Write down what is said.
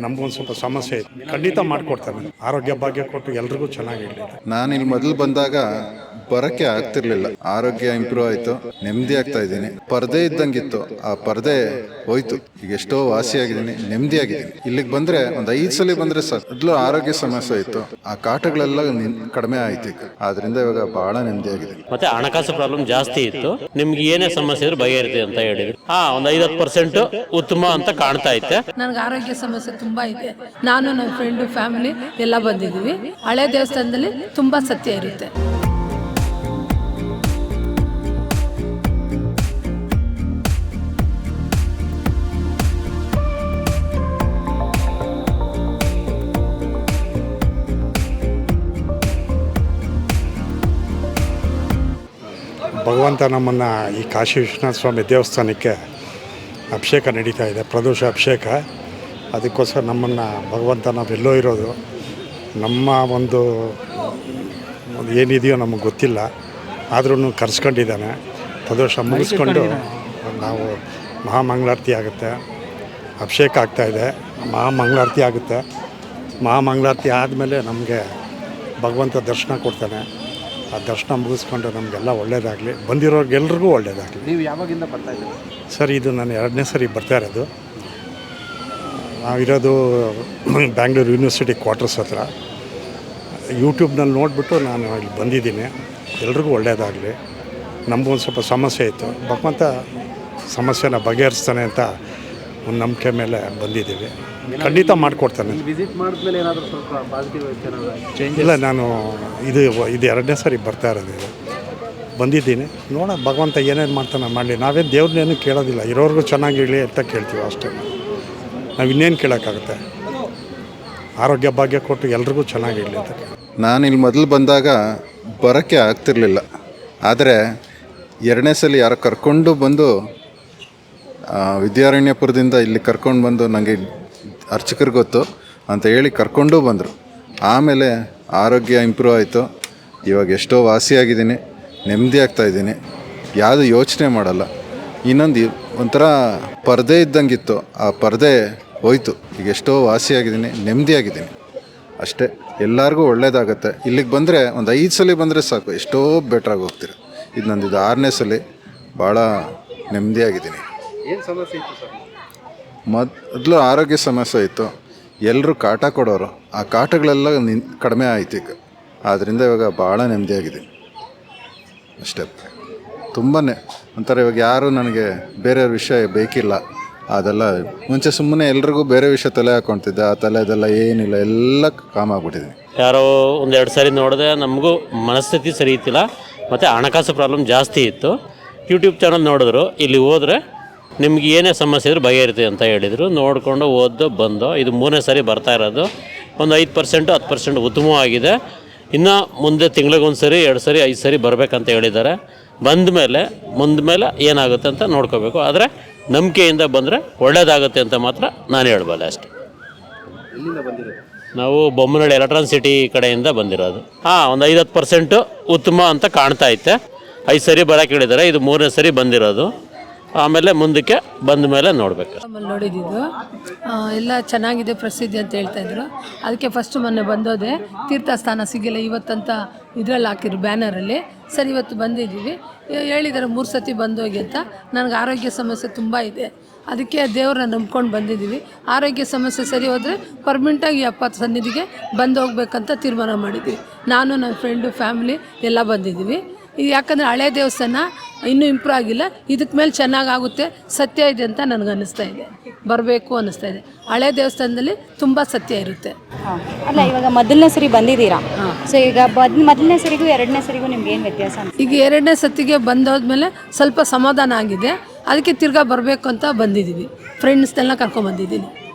ನಮಗೊಂದು ಸ್ವಲ್ಪ ಸಮಸ್ಯೆ ಇದೆ. ಖಂಡಿತ ಮಾಡಿಕೊಡ್ತಾನೆ. ಆರೋಗ್ಯ ಭಾಗ್ಯ ಕೊಟ್ಟು ಎಲ್ರಿಗೂ ಚೆನ್ನಾಗಿರಲಿ ನಾನು ಇಲ್ಲಿ ಮೊದಲು ಬಂದಾಗ ಬರಕ್ಕೆ ಆಗ್ತಿರ್ಲಿಲ್ಲ. ಆರೋಗ್ಯ ಇಂಪ್ರೂವ್ ಆಯಿತು. ನೆಮ್ಮದಿ ಆಗ್ತಾ ಇದ್ದೀನಿ. ಪರದೆ ಇದ್ದಂಗಿತ್ತು. ಆ ಪರದೆ ಹೋಯ್ತು. ಈಗ ಎಷ್ಟೋ ವಾಸಿಯಾಗಿದ್ದೀನಿ. ನೆಮ್ಮದಿ ಆಗಿದ್ದೀನಿ ಇಲ್ಲಿಗೆ ಬಂದ್ರೆ ಒಂದು ಐದು ಸಲ ಬಂದ್ರೆ ಸರ್ ಮೊದಲು ಆರೋಗ್ಯ ಸಮಸ್ಯೆ ಇತ್ತು. ಆ ಕಾಟಗಳೆಲ್ಲ ಕಡಿಮೆ ಆಯ್ತು ಈಗ. ಆದ್ರಿಂದ ಇವಾಗ ಬಹಳ ನೆಮ್ಮದಿ ಆಗಿದೆ ಮತ್ತೆ ಹಣಕಾಸು ಪ್ರಾಬ್ಲಮ್ ಜಾಸ್ತಿ ಇತ್ತು. ನಿಮ್ಗೆ ಏನೇ ಸಮಸ್ಯೆ ಇದ್ರೆ ಬಗೆಹರಿತೆ ಅಂತ ಹೇಳಿದ್ರು. ಹಾ ಒಂದು ಐವತ್ತು ಪರ್ಸೆಂಟ್ ಉತ್ತಮ ಅಂತ ಕಾಣ್ತಾ ಐತೆ ನನಗೆ ಆರೋಗ್ಯ ಸಮಸ್ಯೆ ತುಂಬ ಇದೆ. ನಾನು ನನ್ನ ಫ್ರೆಂಡು ಫ್ಯಾಮಿಲಿ ಎಲ್ಲ ಬಂದಿದ್ದೀವಿ. ಹಳೆ ದೇವಸ್ಥಾನದಲ್ಲಿ ತುಂಬ ಸತ್ಯ ಇರುತ್ತೆ. ಭಗವಂತ ನಮ್ಮನ್ನು ಈ ಕಾಶಿ ವಿಶ್ವನಾಥ ಸ್ವಾಮಿ ದೇವಸ್ಥಾನಕ್ಕೆ ಅಭಿಷೇಕ ನಡೀತಾ ಇದೆ. ಪ್ರದೋಷ ಅಭಿಷೇಕ. ಅದಕ್ಕೋಸ್ಕರ ನಮ್ಮನ್ನು ಭಗವಂತ ನಾವೆಲ್ಲೋ ಇರೋದು. ನಮ್ಮ ಒಂದು ಏನಿದೆಯೋ ನಮಗೆ ಗೊತ್ತಿಲ್ಲ. ಆದ್ರೂ ಕರೆಸ್ಕೊಂಡಿದ್ದಾನೆ. ಪ್ರದೋಷ ಮುಗಿಸ್ಕೊಂಡು ನಾವು ಮಹಾಮಂಗಳಾರತಿ ಆಗುತ್ತೆ. ಅಭಿಷೇಕ ಆಗ್ತಾಯಿದೆ ಮಹಾಮಂಗಳಾರತಿ ಆಗುತ್ತೆ. ಮಹಾಮಂಗಳಾರತಿ ಆದಮೇಲೆ ನಮಗೆ ಭಗವಂತ ದರ್ಶನ ಕೊಡ್ತಾನೆ. ಆ ದರ್ಶನ ಮುಗಿಸ್ಕೊಂಡು ನಮಗೆಲ್ಲ ಒಳ್ಳೇದಾಗಲಿ. ಬಂದಿರೋರ್ಗೆಲ್ರಿಗೂ ಒಳ್ಳೇದಾಗಲಿ. ನೀವು ಯಾವಾಗಿಂದ ಬರ್ತಾ ಇದ್ದೀರಾ? ಸರ್ ಇದು ನಾನು ಎರಡನೇ ಸರಿ ಬರ್ತಾ ಇರೋದು. ನಾವಿರೋದು ಬ್ಯಾಂಗ್ಳೂರು ಯೂನಿವರ್ಸಿಟಿ ಕ್ವಾರ್ಟರ್ಸ್ ಹತ್ರ. ಯೂಟ್ಯೂಬ್ನಲ್ಲಿ ನೋಡಿಬಿಟ್ಟು ನಾನು ಇಲ್ಲಿ ಬಂದಿದ್ದೀನಿ. ಎಲ್ರಿಗೂ ನಮಗೂ ಒಂದು ಸ್ವಲ್ಪ ಸಮಸ್ಯೆ ಇತ್ತು. ಭಗವಂತ ಸಮಸ್ಯೆನ ಬಗೆಹರಿಸ್ತಾನೆ ಅಂತ ಒಂದು ನಂಬಿಕೆ ಮೇಲೆ ಬಂದಿದ್ದೀವಿ. ಖಂಡಿತ ಮಾಡಿಕೊಡ್ತಾನೆ. ಇಲ್ಲ ನಾನು ಇದು ಇದು ಎರಡನೇ ಸಾರಿ ಬರ್ತಾ ಇರೋದು ಇದು. ಬಂದಿದ್ದೀನಿ. ನೋಡ ಭಗವಂತ ಏನೇನು ಮಾಡ್ತಾನೆ ಮಾಡಲಿ. ನಾವೇನು ದೇವ್ರನ್ನೇನು ಕೇಳೋದಿಲ್ಲ. ಇರೋರಿಗೂ ಚೆನ್ನಾಗಿರಲಿ ಅಂತ ಕೇಳ್ತೀವಿ ಅಷ್ಟೇ. ನಾವು ಇನ್ನೇನು ಕೇಳೋಕ್ಕಾಗುತ್ತೆ? ಆರೋಗ್ಯ ಭಾಗ್ಯ ಕೊಟ್ಟು ಎಲ್ರಿಗೂ ಚೆನ್ನಾಗಿರಲಿ ಅಂತ. ನಾನು ಇಲ್ಲಿ ಮೊದಲು ಬಂದಾಗ ಬರೋಕ್ಕೆ ಆಗ್ತಿರ್ಲಿಲ್ಲ. ಆದರೆ ಎರಡನೇ ಸಲ ಯಾರೋ ಕರ್ಕೊಂಡು ಬಂದು ವಿದ್ಯಾರಣ್ಯಪುರದಿಂದ ಇಲ್ಲಿ ಕರ್ಕೊಂಡು ಬಂದು ನನಗೆ ಅರ್ಚಕರು ಗೊತ್ತು ಅಂತ ಹೇಳಿ ಕರ್ಕೊಂಡು ಬಂದರು. ಆಮೇಲೆ ಆರೋಗ್ಯ ಇಂಪ್ರೂವ್ ಆಯಿತು. ಇವಾಗ ಎಷ್ಟೋ ವಾಸಿಯಾಗಿದ್ದೀನಿ, ನೆಮ್ಮದಿ ಆಗ್ತಾ ಇದ್ದೀನಿ. ಯಾವುದು ಯೋಚನೆ ಮಾಡಲ್ಲ. ಇನ್ನೊಂದು ಒಂಥರ ಪರದೆ ಇದ್ದಂಗಿತ್ತು. ಆ ಪರ್ದೆ ಹೋಯ್ತು. ಈಗ ಎಷ್ಟೋ ವಾಸಿಯಾಗಿದ್ದೀನಿ ನೆಮ್ಮದಿಯಾಗಿದ್ದೀನಿ. ಅಷ್ಟೇ ಎಲ್ಲರಿಗೂ ಒಳ್ಳೇದಾಗತ್ತೆ. ಇಲ್ಲಿಗೆ ಬಂದರೆ ಒಂದು ಐದು ಸಲ ಬಂದರೆ ಸಾಕು. ಎಷ್ಟೋ ಬೆಟ್ರಾಗಿ ಹೋಗ್ತೀರ. ಇದು ನಂದು ಇದು ಆರನೇ ಸಲ ಭಾಳ ನೆಮ್ಮದಿಯಾಗಿದ್ದೀನಿ. ಏನು ಸಮಸ್ಯೆ ಇತ್ತು ಸರ್? ಮೊದಲು ಆರೋಗ್ಯ ಸಮಸ್ಯೆ ಇತ್ತು. ಎಲ್ಲರೂ ಕಾಟ ಕೊಡೋರು. ಆ ಕಾಟಗಳೆಲ್ಲ ನಿನ್ ಕಡಿಮೆ ಆಯ್ತು ಈಗ. ಆದ್ದರಿಂದ ಇವಾಗ ಭಾಳ ನೆಮ್ಮದಿಯಾಗಿದ್ದೀನಿ. ಅಷ್ಟೇ. ತುಂಬಾ ಒಂಥರ ಇವಾಗ ಯಾರು ನನಗೆ ಬೇರೆಯವ್ರ ವಿಷಯ ಬೇಕಿಲ್ಲ. ಅದೆಲ್ಲ ಮುಂಚೆ ಸುಮ್ಮನೆ ಎಲ್ರಿಗೂ ಬೇರೆ ವಿಷಯ ತಲೆ ಹಾಕ್ಕೊಳ್ತಿದ್ದೆ ಆ ತಲೆ ಅದೆಲ್ಲ ಏನಿಲ್ಲ, ಎಲ್ಲ ಕಾಮ್ ಆಗ್ಬಿಟ್ಟಿದೆ. ಯಾರೋ ಒಂದೆರಡು ಸಾರಿ ನೋಡಿದೆ, ನಮಗೂ ಮನಸ್ಥಿತಿ ಸರಿ ಇತ್ತಿಲ್ಲ, ಮತ್ತು ಹಣಕಾಸು ಪ್ರಾಬ್ಲಮ್ ಜಾಸ್ತಿ ಇತ್ತು. ಯೂಟ್ಯೂಬ್ ಚಾನಲ್ ನೋಡಿದ್ರು, ಇಲ್ಲಿ ಹೋದರೆ ನಿಮ್ಗೆ ಏನೇ ಸಮಸ್ಯೆ ಇದ್ರೆ ಬಗೆಹರಿತೆ ಅಂತ ಹೇಳಿದರು. ನೋಡಿಕೊಂಡು ಓದ್ದು, ಬಂದು, ಇದು ಮೂರನೇ ಸಾರಿ ಬರ್ತಾ ಇರೋದು. ಒಂದು ಐದು ಪರ್ಸೆಂಟು ಹತ್ತು ಪರ್ಸೆಂಟ್ ಉತ್ತಮವಾಗಿದೆ. ಇನ್ನು ಮುಂದೆ ತಿಂಗಳಿಗೊಂದು ಸರಿ, ಎರಡು ಸರಿ, ಐದು ಸರಿ ಬರಬೇಕಂತ ಹೇಳಿದ್ದಾರೆ. ಬಂದ ಮೇಲೆ ಮುಂದ ಮೇಲೆ ಏನಾಗುತ್ತೆ ಅಂತ ನೋಡ್ಕೋಬೇಕು. ಆದರೆ ನಂಬಿಕೆಯಿಂದ ಬಂದರೆ ಒಳ್ಳೆಯದಾಗುತ್ತೆ ಅಂತ ಮಾತ್ರ ನಾನು ಹೇಳಬಲ್ಲೆ ಅಷ್ಟೇ. ನಾವು ಬೊಮ್ಮನಹಳ್ಳಿ ಎಲೆಕ್ಟ್ರಾನ್ ಸಿಟಿ ಕಡೆಯಿಂದ ಬಂದಿರೋದು. ಹಾಂ ಒಂದು ಐವತ್ತು ಪರ್ಸೆಂಟು ಉತ್ತಮ ಅಂತ ಕಾಣ್ತಾ ಐತೆ. ಐದು ಸರಿ ಬರೋಕೆ ಹೇಳಿದ್ದಾರೆ ಇದು ಮೂರನೇ ಸರಿ ಬಂದಿರೋದು. ಆಮೇಲೆ ಮುಂದಕ್ಕೆ ಬಂದ ಮೇಲೆ ನೋಡಬೇಕು. ನೋಡಿದ್ದು ಎಲ್ಲ ಚೆನ್ನಾಗಿದೆ ಪ್ರಸಿದ್ಧಿ ಅಂತ ಹೇಳ್ತಾ ಇದ್ರು. ಅದಕ್ಕೆ ಫಸ್ಟ್ ಮೊನ್ನೆ ಬಂದೋದೆ, ತೀರ್ಥಸ್ಥಾನ ಸಿಗಿಲ್ಲ ಇವತ್ತಂತ ಇದರಲ್ಲಿ ಹಾಕಿರು ಬ್ಯಾನರಲ್ಲಿ ಸರಿ, ಇವತ್ತು ಬಂದಿದ್ದೀವಿ. ಹೇಳಿದ್ದಾರೆ ಮೂರು ಸತಿ ಬಂದೋಗಿ ಅಂತ. ನನಗೆ ಆರೋಗ್ಯ ಸಮಸ್ಯೆ ತುಂಬ ಇದೆ. ಅದಕ್ಕೆ ದೇವ್ರನ್ನ ನಂಬ್ಕೊಂಡು ಬಂದಿದ್ದೀವಿ. ಆರೋಗ್ಯ ಸಮಸ್ಯೆ ಸರಿ ಹೋದರೆ ಪರ್ಮನೆಂಟಾಗಿ ಅಪ್ಪ ಸನ್ನಿಧಿಗೆ ಬಂದು ಹೋಗ್ಬೇಕಂತ ತೀರ್ಮಾನ ಮಾಡಿದ್ದೀವಿ. ನಾನು, ನನ್ನ ಫ್ರೆಂಡು ಫ್ಯಾಮಿಲಿ ಎಲ್ಲ ಬಂದಿದ್ದೀವಿ. ಯಾಕಂದರೆ ಹಳೆ ದೇವಸ್ಥಾನ ಇನ್ನೂ ಇಂಪ್ರೂವ್ ಆಗಿಲ್ಲ. ಇದಕ್ಕೆ ಮೇಲೆ ಚೆನ್ನಾಗಾಗುತ್ತೆ ಸತ್ಯ ಇದೆ ಅಂತ ನನಗೆ ಅನ್ನಿಸ್ತಾ ಇದೆ. ಬರಬೇಕು ಅನ್ನಿಸ್ತಾ ಇದೆ. ಹಳೆ ದೇವಸ್ಥಾನದಲ್ಲಿ ತುಂಬ ಸತ್ಯ ಇರುತ್ತೆ. ಹಾ. ಅಲ್ಲ ಇವಾಗ ಮೊದಲನೇ ಸರಿ ಬಂದಿದ್ದೀರಾ? ಸೊ ಈಗ ಬದ್ ಮೊದಲನೇ ಸರಿಗೂ ಎರಡನೇ ಸರಿಗೂ ನಿಮ್ಗೆ ಏನು ವ್ಯತ್ಯಾಸ ಈಗ ಎರಡನೇ ಸತಿಗೆ ಬಂದೋದ್ಮೇಲೆ ಸ್ವಲ್ಪ ಸಮಾಧಾನ ಆಗಿದೆ. ಅದಕ್ಕೆ ತಿರ್ಗಾ ಬರಬೇಕು ಅಂತ ಬಂದಿದ್ದೀವಿ. ಫ್ರೆಂಡ್ಸ್ನೆಲ್ಲ ಕರ್ಕೊಂಬಂದಿದ್ದೀನಿ